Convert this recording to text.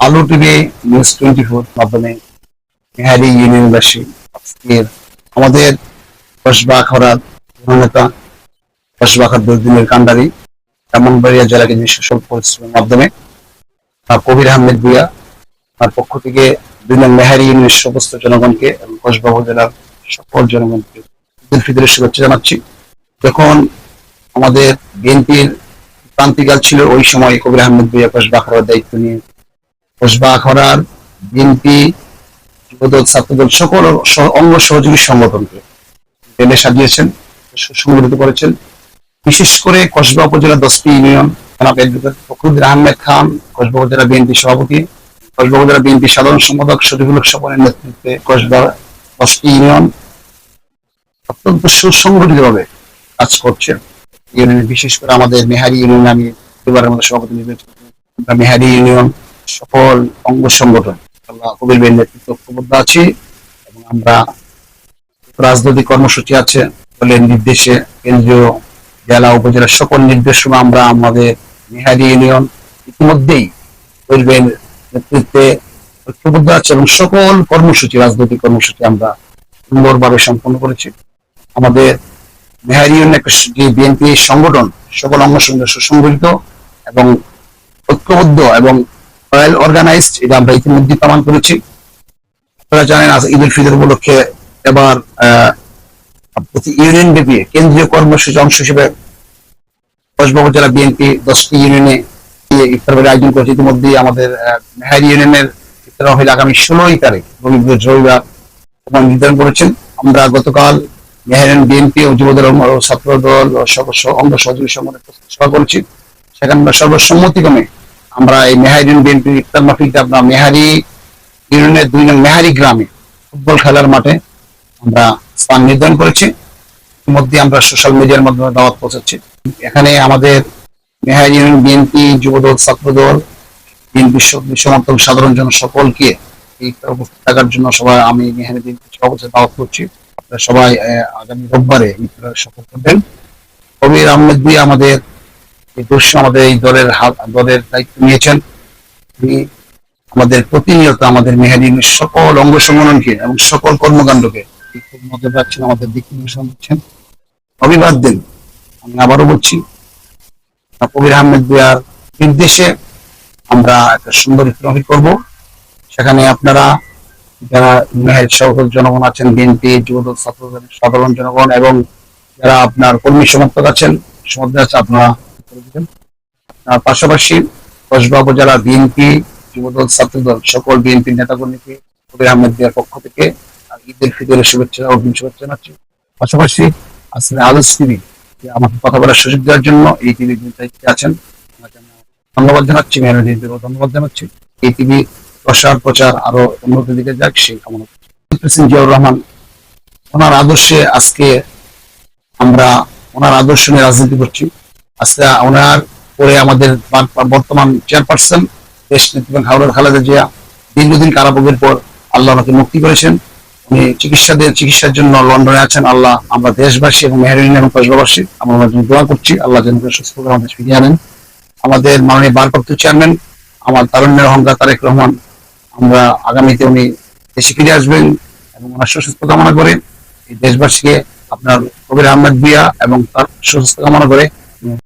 আলু TV news twenty four মাধ্যমে ইউনিয়নবাসী আজকের আমাদের কসবা খরার কসবা খাদ্যুদ্দিনের কান্ডারি, ব্রাহ্মণবাড়িয়া জেলাকে পরিশ্রমের মাধ্যমে কবির আহমেদ ভুইয়া, তার পক্ষ থেকে দুই নং মেহারি ইউনিয়নের সমস্ত জনগণকে এবং কসবা উপজেলার সকল জনগণকে ঈদ ফিতরের শুভেচ্ছা জানাচ্ছি। যখন আমাদের বিএনপির ক্রান্তিকাল ছিল, ওই সময় কবির আহমেদ ভুইয়া কসবা আখড়ার দায়িত্ব নিয়ে। কসবা আখড়ার বিএনপি, যুবদল, ছাত্রদল সকল অঙ্গ সহযোগী সংগঠনকে পেলে সাজিয়েছেন সুসংগঠিত করেছেন। বিশেষ করে কসবা উপজেলা দশটি ইউনিয়ন ফখরুদ্দিন আহমেদ খান, কসবা উপজেলা বিএনপি সভাপতি, কসবা উপজেলা বিএনপি সাধারণ সম্পাদক শরীফুল হক স্বপনের নেতৃত্বে কসবা দশটি ইউনিয়ন অত্যন্ত সুসংগঠিতভাবে কাজ করছে। ইউনিয়নে বিশেষ করে আমাদের মেহারি ইউনিয়নে, আমি এবারের মধ্যে সভাপতি নির্বাচিত মেহারি ইউনিয়ন সকল অঙ্গ সংগঠন, আল্লাহ কবির বের নেতৃত্ব ঐক্যবদ্ধ আছি এবং আমরা রাজনৈতিক কর্মসূচি আছে, দলের নির্দেশে কেন্দ্রীয় জেলা উপজেলা সকল নির্দেশনা আমরা আমাদের মেহারি ইউনিয়ন ইতিমধ্যেই কবির বের নেতৃত্বে ঐক্যবদ্ধ আছে এবং সকল কর্মসূচি, রাজনৈতিক কর্মসূচি আমরা সুন্দরভাবে সম্পন্ন করেছি। আমাদের মেহারি যে বিএনপি সংগঠন, সকল অঙ্গ সঙ্গে সুসংগঠিত এবং ঐক্যবদ্ধ এবং ওয়েল অর্গানাইজড, এটা আমরা ইতিমধ্যে প্রমাণ করেছি। আপনারা জানেন আজ ঈদ উল ফিতর উপলক্ষে এবার প্রতি ইউনিয়ন ব্যাপী কেন্দ্রীয় কর্মসূচি অংশ হিসেবে কসবা উপজেলা বিএনপি দশটি ইউনিয়নে ইফতারের আয়োজন করেছে। ইতিমধ্যে আমাদের মেহারি ইউনিয়নের ইফতার হইল আগামী ষোলোই তারিখ রবিবার রবিবার নির্ধারণ করেছেন। আমরা গতকাল মেহারিয়ান বিএনপি ও যুবদল ছাত্র দল ও সব অঙ্গ সহযোগী সংগঠনের সভা করেছি। সেখানে সর্বসম্মতিক্রমে আমরা এই মেহারিয়ান বিএনপি ইফতার মাহফিলটা আমরা মেহারি ইউনিয়নের দুই নং মেহারি গ্রামে ফুটবল খেলার মাঠে আমরা স্থান নির্ধারণ করেছি। ইতিমধ্যে আমরা সোশ্যাল মিডিয়ার মাধ্যমে দাওয়াত পৌঁছাচ্ছি। এখানে আমাদের Mehari union BNP, Jubodal Chhatradal BNP সমর্থক সাধারণ জন সকলকে এই উপস্থিত থাকার জন্য সবাই আমি মেহারি বিএনপি সভাপতি দাওয়াত করছি। আপনারা সবাই আগামী রোববারে ইফতার সফল করবেন কবির আহমেদ বি আমাদের আমাদের এই দলের দলের দায়িত্ব নিয়েছেন। আমাদের প্রতিনিয়ত আমাদের মেহারিনের সকল অঙ্গ সংগঠনকে এবং সকল কর্মকাণ্ডকে খুব নজর রাখছেন আমাদের দিক নির্দেশনা দিচ্ছেন অভিবাদ দিন। আমি আবারও বলছি কবির আহমেদ বিয়ার নির্দেশে আমরা একটা সুন্দর ইফতার করব। সেখানে আপনারা যারা সকল জনগণ আছেন বিএনপি যুবদল ছাত্র দল, সাধারণ জনগণ এবং যারা আপনার কর্মী সমর্থক আছেন সমর্থক আছে আপনারা পাশাপাশি কসবা উপজেলা বিএনপি যুবদল ছাত্রদল সকল বিএনপি নেতাকর্মীকে কবির আহমেদ বিয়ার পক্ষ থেকে ঈদের ফিতরের শুভেচ্ছা অগ্রিম শুভেচ্ছা জানাচ্ছি। পাশাপাশি আসলে আলোচ টিভি আমাকে কথা বলার সুযোগ দেওয়ার জন্য এই টিভি দায়িত্বে আছেন। ধন্যবাদ জানাচ্ছি মেহরুদ্দিনকেও ধন্যবাদ জানাচ্ছি। এই টিভি প্রসার প্রচার আরও উন্নত দিকে যাক, সেই কামনা জিয়াউর রহমান, ওনার আদর্শে আজকে আমরা ওনার আদর্শ নিয়ে রাজনীতি করছি। আজকে ওনার পরে আমাদের বর্তমান চেয়ারপারসন, দেশ নেত্রী হাওড়ার খালেদা জিয়া, দীর্ঘদিন কারাভোগের পর আল্লাহ ওনাকে মুক্তি করেছেন। উনি চিকিৎসা দিয়ে চিকিৎসার জন্য লন্ডনে আছেন। আল্লাহ আমরা দেশবাসী এবং মেহরিন এবং কসবাবাসী আমরা ওনার জন্য দোয়া করছি। আল্লাহ যেন সুস্থ করে আমাদের ফিরিয়ে আনেন। আমাদের মাননীয় ভারপ্রাপ্ত চেয়ারম্যান, আমার তারুণ্যের অহংকার তারেক রহমান আমরা আগামীতে উনি দেশে ফিরে আসবেন এবং ওনার সুস্থ কামনা করে এই দেশবাসীকে আপনার কবির আহমেদ বিয়া এবং তার সুস্থ কামনা করে